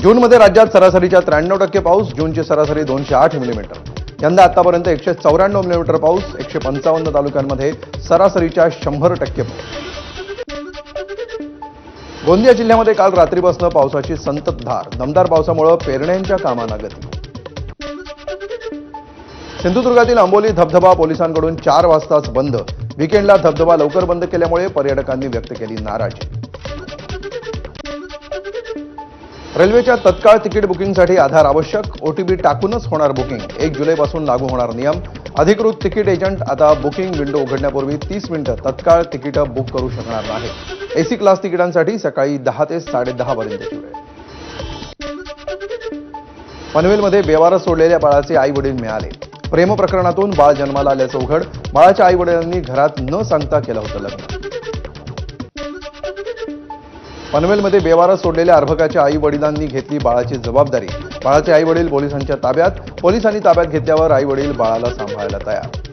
जूनमध्ये राज्यात सरासरीच्या त्र्याण्णव टक्के पाऊस जूनची सरासरी दोनशे आठ मिलीमीटर. यंदा आतापर्यंत एकशे चौऱ्याण्णव मिलीमीटर पाऊस एकशे पंचावन्न तालुक्यांमध्ये सरासरीच्या शंभर टक्के पाऊस. गोंदिया जिल्ह्यामध्ये काल रात्रीपासून पावसाची संततधार. दमदार पावसामुळे पेरण्यांच्या कामांना गती. सिंधुदुर्गातील आंबोली धबधबा पोलिसांकडून चार वाजताच बंद. विकेंडला धबधबा लवकर बंद केल्यामुळे पर्यटकांनी व्यक्त केली नाराजी. रेल्वेच्या तत्काळ तिकीट बुकिंगसाठी आधार आवश्यक ओटीपी टाकूनच होणार बुकिंग. एक जुलैपासून लागू होणार नियम. अधिकृत तिकीट एजंट आता बुकिंग विंडो उघडण्यापूर्वी तीस मिनिटं तत्काळ तिकीटं बुक करू शकणार नाही. एसी क्लास तिकिटांसाठी सकाळी दहा ते साडेदहा पर्यंतची वेळ पनवेलमध्ये बेवारस सोडलेल्या बाळाचे आई वडील मिळाले. प्रेम प्रकरणातून बाळ जन्माला आल्याचं उघड. बाळाच्या आई वडिलांनी घरात न सांगता केलं होतं लग्न. पनवेलमध्ये बेवारा सोडलेल्या अर्भकाच्या आई वडिलांनी घेतली बाळाची जबाबदारी. बाळाचे आई वडील पोलिसांच्या ताब्यात पोलिसांनी ताब्यात घेतल्यावर आई वडील बाळाला सांभाळायला तयार